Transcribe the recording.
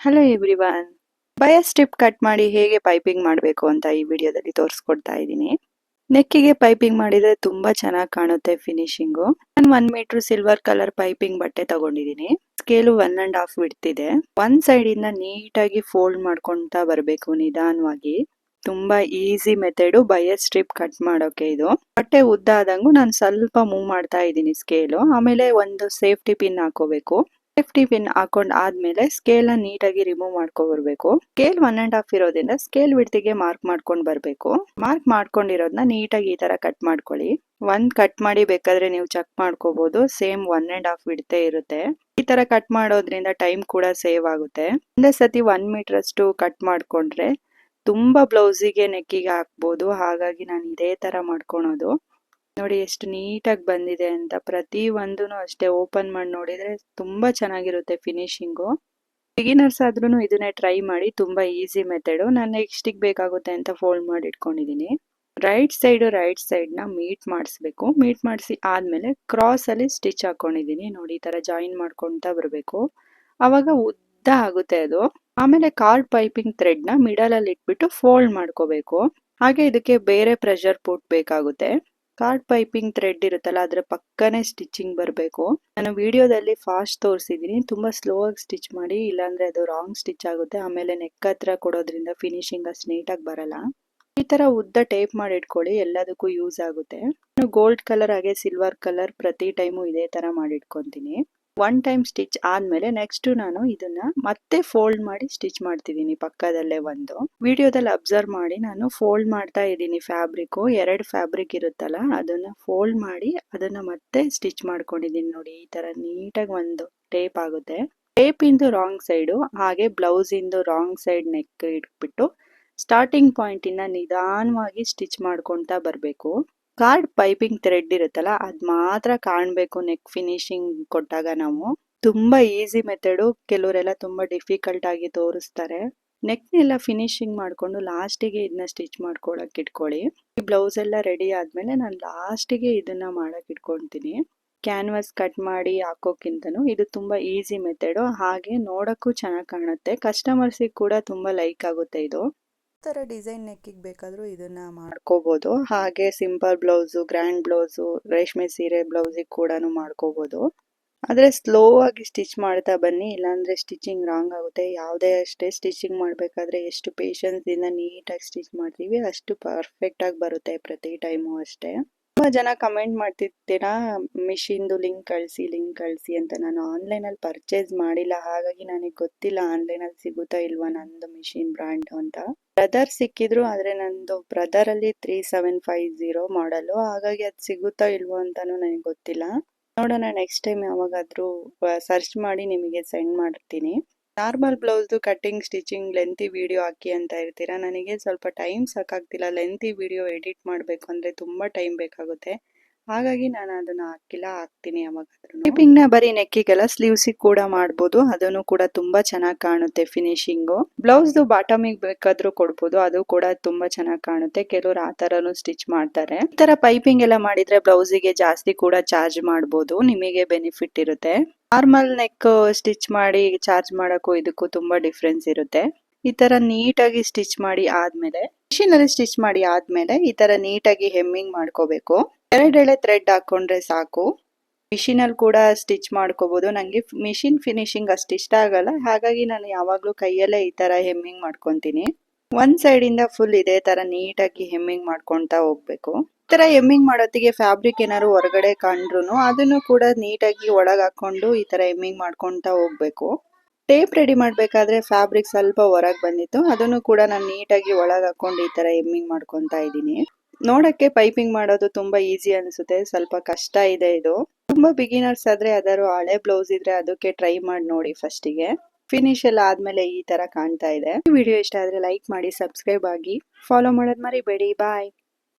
Hello everyone bias strip cut ಮಾಡಿ ಹೇಗೆ piping ಮಾಡಬೇಕು ಅಂತ ಈ ವಿಡಿಯೋದಲ್ಲಿ ತೋರಿಸ್ಕೊಡ್ತಾ ಇದ್ದೀನಿ. ನೆಕ್ಕಿಗೆ ಪೈಪಿಂಗ್ ಮಾಡಿದ್ರೆ ತುಂಬಾ ಚೆನ್ನಾಗಿ ಕಾಣುತ್ತೆ ಫಿನಿಶಿಂಗು ನಾನು one meter silver colour piping ಬಟ್ಟೆ ತಗೊಂಡಿದ್ದೀನಿ. ಸ್ಕೇಲು ಒನ್ ಆ್ಯಂಡ್ ಹಾಫ್ ಬಿಡ್ತಿದೆ ಒನ್ ಸೈಡ್ ಇಂದ ನೀಟಾಗಿ ಫೋಲ್ಡ್ ಮಾಡ್ಕೊತಾ ಬರಬೇಕು ನಿಧಾನವಾಗಿ. ತುಂಬಾ easy method bias strip cut ಮಾಡೋಕೆ ಇದು. ಬಟ್ಟೆ ಉದ್ದ ಆದಂಗು ನಾನು ಸ್ವಲ್ಪ ಮೂವ್ ಮಾಡ್ತಾ ಇದ್ದೀನಿ ಸ್ಕೇಲು ಆಮೇಲೆ ಒಂದು ಸೇಫ್ಟಿ ಪಿನ್ ಹಾಕೋಬೇಕು. ಸೇಫ್ಟಿ ಪಿನ್ ಹಾಕೊಂಡ್ ಆದ್ಮೇಲೆ ಸ್ಕೇಲ್ನ ನೀಟಾಗಿ ರಿಮೂವ್ ಮಾಡ್ಕೊ ಬರ್ಬೇಕು. ಸ್ಕೇಲ್ ಒನ್ ಅಂಡ್ ಹಾಫ್ ಇರೋದ್ರಿಂದ ಸ್ಕೇಲ್ ವಿಡ್ತಿಗೆ ಮಾರ್ಕ್ ಮಾಡ್ಕೊಂಡ್ ಬರ್ಬೇಕು. ಮಾರ್ಕ್ ಮಾಡ್ಕೊಂಡಿರೋದನ್ನ ನೀಟಾಗಿ ಈ ತರ ಕಟ್ ಮಾಡ್ಕೊಳ್ಳಿ. ಒಂದ್ ಕಟ್ ಮಾಡಿ ಬೇಕಾದ್ರೆ ನೀವು ಚೆಕ್ ಮಾಡ್ಕೋಬಹುದು ಸೇಮ್ ಒನ್ ಅಂಡ್ ಹಾಫ್ ವಿಡ್ತೆ ಇರುತ್ತೆ. ಈ ತರ ಕಟ್ ಮಾಡೋದ್ರಿಂದ ಟೈಮ್ ಕೂಡ ಸೇವ್ ಆಗುತ್ತೆ. ಒಂದೇ ಸತಿ ಒನ್ ಮೀಟರ್ ಅಷ್ಟು ಕಟ್ ಮಾಡ್ಕೊಂಡ್ರೆ ತುಂಬಾ ಬ್ಲೌಸಿಗೆ ನೆಕ್ಕಿಗೆ ಹಾಕ್ಬೋದು. ಹಾಗಾಗಿ ನಾನು ಇದೇ ತರ ಮಾಡ್ಕೊಳೋದು. ನೋಡಿ ಎಷ್ಟು ನೀಟಾಗಿ ಬಂದಿದೆ ಅಂತ ಪ್ರತಿ ಒಂದೂ ಅಷ್ಟೇ ಓಪನ್ ಮಾಡಿ ನೋಡಿದ್ರೆ ತುಂಬಾ ಚೆನ್ನಾಗಿರುತ್ತೆ ಫಿನಿಶಿಂಗು. ಬಿಗಿನರ್ಸ್ ಆದ್ರೂ ಇದನ್ನೇ ಟ್ರೈ ಮಾಡಿ, ತುಂಬಾ ಈಸಿ ಮೆಥಡು. ನಾನು ನೆಕ್ಸ್ಟಿಗೆ ಬೇಕಾಗುತ್ತೆ ಅಂತ ಫೋಲ್ಡ್ ಮಾಡಿ ಇಟ್ಕೊಂಡಿದ್ದೀನಿ ರೈಟ್ ಸೈಡ್ ರೈಟ್ ಸೈಡ್ನ ಮೀಟ್ ಮಾಡಿಸ್ಬೇಕು. ಮೀಟ್ ಮಾಡಿಸಿ ಆದ್ಮೇಲೆ ಕ್ರಾಸ್ ಅಲ್ಲಿ ಸ್ಟಿಚ್ ಹಾಕ್ಕೊಂಡಿದ್ದೀನಿ ನೋಡಿ, ಈ ಥರ ಜಾಯಿನ್ ಮಾಡ್ಕೊಂತ ಬರಬೇಕು. ಆವಾಗ ಉದ್ದ ಆಗುತ್ತೆ ಅದು. ಆಮೇಲೆ ಕಾರ್ಡ್ ಪೈಪಿಂಗ್ ಥ್ರೆಡ್ನ ಮಿಡಲಲ್ಲಿ ಇಟ್ಬಿಟ್ಟು ಫೋಲ್ಡ್ ಮಾಡ್ಕೋಬೇಕು. ಹಾಗೆ ಇದಕ್ಕೆ ಬೇರೆ ಪ್ರೆಷರ್ ಪುಟ್ ಬೇಕಾಗುತ್ತೆ. ಕಾರ್ಡ್ ಪೈಪಿಂಗ್ ಥ್ರೆಡ್ ಇರುತ್ತಲ್ಲ, ಅದ್ರ ಪಕ್ಕನೇ ಸ್ಟಿಚಿಂಗ್ ಬರಬೇಕು. ನಾನು ವಿಡಿಯೋದಲ್ಲಿ ಫಾಸ್ಟ್ ತೋರಿಸಿದ್ದೀನಿ ತುಂಬಾ ಸ್ಲೋ ಆಗಿ ಸ್ಟಿಚ್ ಮಾಡಿ, ಇಲ್ಲಾಂದ್ರೆ ಅದು ರಾಂಗ್ ಸ್ಟಿಚ್ ಆಗುತ್ತೆ, ಆಮೇಲೆ ನೆಕ್ ಹತ್ರ ಕೊಡೋದ್ರಿಂದ ಫಿನಿಶಿಂಗ್ ಅಷ್ಟು ನೀಟಾಗಿ ಬರಲ್ಲ. ಈ ತರ ಉದ್ದ ಟೇಪ್ ಮಾಡಿ ಇಟ್ಕೊಳ್ಳಿ, ಎಲ್ಲದಕ್ಕೂ ಯೂಸ್ ಆಗುತ್ತೆ. ಗೋಲ್ಡ್ ಕಲರ್ ಹಾಗೆ ಸಿಲ್ವರ್ ಕಲರ್ ಪ್ರತಿ ಟೈಮು ಇದೇ ತರ ಮಾಡಿ ಇಟ್ಕೊಂತೀನಿ. ಒನ್ ಟೈಮ್ ಸ್ಟಿಚ್ ಆದ್ಮೇಲೆ ನೆಕ್ಸ್ಟ್ ನಾನು ಇದನ್ನ ಮತ್ತೆ ಫೋಲ್ಡ್ ಮಾಡಿ ಸ್ಟಿಚ್ ಮಾಡ್ತಿದ್ದೀನಿ ಪಕ್ಕದಲ್ಲೇ ಒಂದು. ವಿಡಿಯೋದಲ್ಲಿ ಅಬ್ಸರ್ವ್ ಮಾಡಿ ನಾನು ಫೋಲ್ಡ್ ಮಾಡ್ತಾ ಇದ್ದೀನಿ ಫ್ಯಾಬ್ರಿಕ್ ಎರಡು ಫ್ಯಾಬ್ರಿಕ್ ಇರುತ್ತಲ್ಲ, ಅದನ್ನ ಫೋಲ್ಡ್ ಮಾಡಿ ಅದನ್ನ ಮತ್ತೆ ಸ್ಟಿಚ್ ಮಾಡ್ಕೊಂಡಿದ್ದೀನಿ ನೋಡಿ, ಈ ತರ ನೀಟಾಗಿ ಒಂದು ಟೇಪ್ ಆಗುತ್ತೆ. ಟೇಪ್ ಇಂದು ರಾಂಗ್ ಸೈಡು ಹಾಗೆ ಬ್ಲೌಸ್ ಇಂದು ರಾಂಗ್ ಸೈಡ್ ನೆಕ್ ಇಟ್ಬಿಟ್ಟು ಸ್ಟಾರ್ಟಿಂಗ್ ಪಾಯಿಂಟ್ ಇಂದ ನಿಧಾನವಾಗಿ ಸ್ಟಿಚ್ ಮಾಡ್ಕೊತಾ ಬರಬೇಕು. ಕಾರ್ಡ್ ಪೈಪಿಂಗ್ ಥ್ರೆಡ್ ಇರುತ್ತಲ್ಲ, ಅದು ಮಾತ್ರ ಕಾಣಬೇಕು ನೆಕ್ ಫಿನಿಶಿಂಗ್ ಕೊಟ್ಟಾಗ ನಾವು. ತುಂಬಾ ಈಸಿ ಮೆಥಡು, ಕೆಲವರೆಲ್ಲ ತುಂಬಾ ಡಿಫಿಕಲ್ಟ್ ಆಗಿ ತೋರಿಸ್ತಾರೆ. ನೆಕ್ನೆಲ್ಲ ಫಿನಿಶಿಂಗ್ ಮಾಡ್ಕೊಂಡು ಲಾಸ್ಟಿಗೆ ಇದನ್ನ ಸ್ಟಿಚ್ ಮಾಡ್ಕೊಳಕ್ ಇಟ್ಕೊಳ್ಳಿ. ಈ ಬ್ಲೌಸ್ ಎಲ್ಲ ರೆಡಿ ಆದ್ಮೇಲೆ ನಾನು ಲಾಸ್ಟಿಗೆ ಇದನ್ನ ಮಾಡಕ್ಕೆ ಇಟ್ಕೊಂತೀನಿ ಕ್ಯಾನ್ವಾಸ್ ಕಟ್ ಮಾಡಿ ಹಾಕೋಕ್ಕಿಂತನೂ ಇದು ತುಂಬಾ ಈಸಿ ಮೆಥಡು. ಹಾಗೆ ನೋಡೋಕ್ಕೂ ಚೆನ್ನಾಗಿ ಕಾಣುತ್ತೆ. ಕಸ್ಟಮರ್ಸಿಗೆ ಕೂಡ ತುಂಬಾ ಲೈಕ್ ಆಗುತ್ತೆ ಇದು. ತರ ಡಿಸೈನ್ ನೆಕ್ಕಿಗೆ ಬೇಕಾದರೂ ಇದನ್ನ ಮಾಡ್ಕೋಬೋದು. ಹಾಗೆ ಸಿಂಪಲ್ ಬ್ಲೌಸು, ಗ್ರ್ಯಾಂಡ್ ಬ್ಲೌಸು, ರೇಷ್ಮೆ ಸೀರೆ ಬ್ಲೌಸಿಗೆ ಕೂಡ ಮಾಡ್ಕೋಬೋದು. ಆದ್ರೆ ಸ್ಲೋ ಆಗಿ ಸ್ಟಿಚ್ ಮಾಡ್ತಾ ಬನ್ನಿ, ಇಲ್ಲಾಂದ್ರೆ ಸ್ಟಿಚಿಂಗ್ ರಾಂಗ್ ಆಗುತ್ತೆ. ಯಾವುದೇ ಅಷ್ಟೇ ಸ್ಟಿಚಿಂಗ್ ಮಾಡಬೇಕಾದ್ರೆ ಎಷ್ಟು ಪೇಷನ್ಸಿಂದ ನೀಟಾಗಿ ಸ್ಟಿಚ್ ಮಾಡ್ತೀವಿ ಅಷ್ಟು ಪರ್ಫೆಕ್ಟ್ ಆಗಿ ಬರುತ್ತೆ ಪ್ರತಿ ಟೈಮು ಅಷ್ಟೇ. ತುಂಬಾ ಜನ ಕಮೆಂಟ್ ಮಾಡ್ತಿರ್ತೀರಾ ಮಿಷಿನ್ದು ಲಿಂಕ್ ಕಳಿಸಿ ಲಿಂಕ್ ಕಳಿಸಿ ಅಂತ ನಾನು ಆನ್ಲೈನ್ ಅಲ್ಲಿ ಪರ್ಚೇಸ್ ಮಾಡಿಲ್ಲ. ಹಾಗಾಗಿ ನನಗೆ ಗೊತ್ತಿಲ್ಲ ಆನ್ಲೈನ್ ಅಲ್ಲಿ ಸಿಗುತ್ತಾ ಇಲ್ವಾ ನಂದು ಮಿಷಿನ್ ಬ್ರ್ಯಾಂಡ್ ಅಂತ. ಬ್ರದರ್ ಸಿಕ್ಕಿದ್ರು, ಆದ್ರೆ ನಂದು ಬ್ರದರ್ ಅಲ್ಲಿ ತ್ರೀ ಸೆವೆನ್ ಫೈವ್ ಜೀರೋ ಮಾಡಲು ಹಾಗಾಗಿ ಅದು ಸಿಗುತ್ತಾ ಇಲ್ವೋ ಅಂತಾನು ನನಗೆ ಗೊತ್ತಿಲ್ಲ. ನೋಡೋಣ ನೆಕ್ಸ್ಟ್ ಟೈಮ್ ಯಾವಾಗಾದ್ರೂ ಸರ್ಚ್ ಮಾಡಿ ನಿಮಗೆ ಸೆಂಡ್ ಮಾಡ್ತೀನಿ. ನಾರ್ಮಲ್ ಬ್ಲೌಸ್ದು ಕಟ್ಟಿಂಗ್, ಸ್ಟಿಚಿಂಗ್, ಲೆಂತಿ ವೀಡಿಯೋ ಹಾಕಿ ಅಂತ ಇರ್ತೀರಾ? ನನಗೆ ಸ್ವಲ್ಪ ಟೈಮ್ ಸಾಕಾಗ್ತಿಲ್ಲ. ಲೆಂತಿ ವೀಡಿಯೋ ಎಡಿಟ್ ಮಾಡಬೇಕು ಅಂದ್ರೆ ತುಂಬಾ ಟೈಮ್ ಬೇಕಾಗುತ್ತೆ. ಹಾಗಾಗಿ ನಾನು ಅದನ್ನ ಹಾಕಿಲ್ಲ, ಹಾಕ್ತೀನಿ ಯಾವಾಗಾದ್ರೂ ನ ಬರೀ ನೆಕ್ಕಿಗೆಲ್ಲ ಸ್ಲೀವ್ಸ್ ಕೂಡ ಮಾಡ್ಬೋದು. ಅದನ್ನು ಕೂಡ ತುಂಬಾ ಚೆನ್ನಾಗಿ ಕಾಣುತ್ತೆ ಫಿನಿಶಿಂಗು ಬ್ಲೌಸ್ ಬಾಟಮಿಗೆ ಬೇಕಾದ್ರೂ ಕೊಡ್ಬೋದು. ಅದು ಕೂಡ ತುಂಬಾ ಚೆನ್ನಾಗಿ ಕಾಣುತ್ತೆ. ಕೆಲವರು ಆ ತರನು ಸ್ಟಿಚ್ ಮಾಡ್ತಾರೆ. ಈ ತರ ಪೈಪಿಂಗ್ ಎಲ್ಲ ಮಾಡಿದ್ರೆ ಬ್ಲೌಸಿಗೆ ಜಾಸ್ತಿ ಕೂಡ ಚಾರ್ಜ್ ಮಾಡ್ಬೋದು. ನಿಮಗೆ ಬೆನಿಫಿಟ್ ಇರುತ್ತೆ. ನಾರ್ಮಲ್ ನೆಕ್ ಸ್ಟಿಚ್ ಮಾಡಿ ಚಾರ್ಜ್ ಮಾಡೋಕ್ಕೂ ಇದಕ್ಕೂ ತುಂಬಾ ಡಿಫ್ರೆನ್ಸ್ ಇರುತ್ತೆ. ಈ ತರ ನೀಟಾಗಿ ಸ್ಟಿಚ್ ಮಾಡಿ ಆದ್ಮೇಲೆ ಮಿಷಿನ್ ಅಲ್ಲಿ ಸ್ಟಿಚ್ ಮಾಡಿ ಆದ್ಮೇಲೆ ಈ ತರ ನೀಟಾಗಿ ಹೆಮ್ಮಿಂಗ್ ಮಾಡ್ಕೋಬೇಕು. ಎರಡೆಳೆ ಥ್ರೆಡ್ ಹಾಕೊಂಡ್ರೆ ಸಾಕು. ಮಿಷಿನಲ್ಲಿ ಕೂಡ ಸ್ಟಿಚ್ ಮಾಡ್ಕೋಬೋದು. ನನಗೆ ಮಿಷಿನ್ ಫಿನಿಶಿಂಗ್ ಅಷ್ಟು ಇಷ್ಟ ಆಗಲ್ಲ. ಹಾಗಾಗಿ ನಾನು ಯಾವಾಗಲೂ ಕೈಯಲ್ಲೇ ಈ ತರ ಹೆಮ್ಮಿಂಗ್ ಮಾಡ್ಕೊತೀನಿ. ಒಂದು ಸೈಡ್ ಇಂದ ಫುಲ್ ಇದೇ ತರ ನೀಟಾಗಿ ಹೆಮ್ಮಿಂಗ್ ಮಾಡ್ಕೊತಾ ಹೋಗ್ಬೇಕು. ಈ ತರ ಹೆಮ್ಮಿಂಗ್ ಮಾಡೋತ್ತಿಗೆ ಫ್ಯಾಬ್ರಿಕ್ ಏನಾದ್ರು ಹೊರಗಡೆ ಕಂಡ್ರು ಅದನ್ನು ಕೂಡ ನೀಟಾಗಿ ಒಳಗ್ ಹಾಕೊಂಡು ಈ ತರ ಹೆಮ್ಮಿಂಗ್ ಮಾಡ್ಕೊತಾ ಹೋಗ್ಬೇಕು. ಟೇಪ್ ರೆಡಿ ಮಾಡ್ಬೇಕಾದ್ರೆ ಫ್ಯಾಬ್ರಿಕ್ ಸ್ವಲ್ಪ ಹೊರಗೆ ಬಂದಿತ್ತು. ಅದನ್ನು ಕೂಡ ನಾನು ನೀಟಾಗಿ ಒಳಗ್ ಹಾಕೊಂಡು ಈ ತರ ಹೆಮ್ಮಿಂಗ್ ಮಾಡ್ಕೊತಾ ಇದ್ದೀನಿ. ನೋಡಕ್ಕೆ ಪೈಪಿಂಗ್ ಮಾಡೋದು ತುಂಬಾ ಈಸಿ ಅನ್ಸುತ್ತೆ. ಸ್ವಲ್ಪ ಕಷ್ಟ ಇದೆ ಇದು. ತುಂಬಾ ಬಿಗಿನರ್ಸ್ ಆದ್ರೆ ಅದರ ಹಳೆ ಬ್ಲೌಸ್ ಇದ್ರೆ ಅದಕ್ಕೆ ಟ್ರೈ ಮಾಡಿ ನೋಡಿ ಫಸ್ಟಿಗೆ ಫಿನಿಶ್ ಎಲ್ಲ ಆದ್ಮೇಲೆ ಈ ತರ ಕಾಣ್ತಾ ಇದೆ. ವಿಡಿಯೋ ಇಷ್ಟ ಆದ್ರೆ ಲೈಕ್ ಮಾಡಿ ಸಬ್ಸ್ಕ್ರೈಬ್ ಆಗಿ. ಫಾಲೋ ಮಾಡೋದ್ ಮರಿಬೇಡಿ. ಬಾಯ್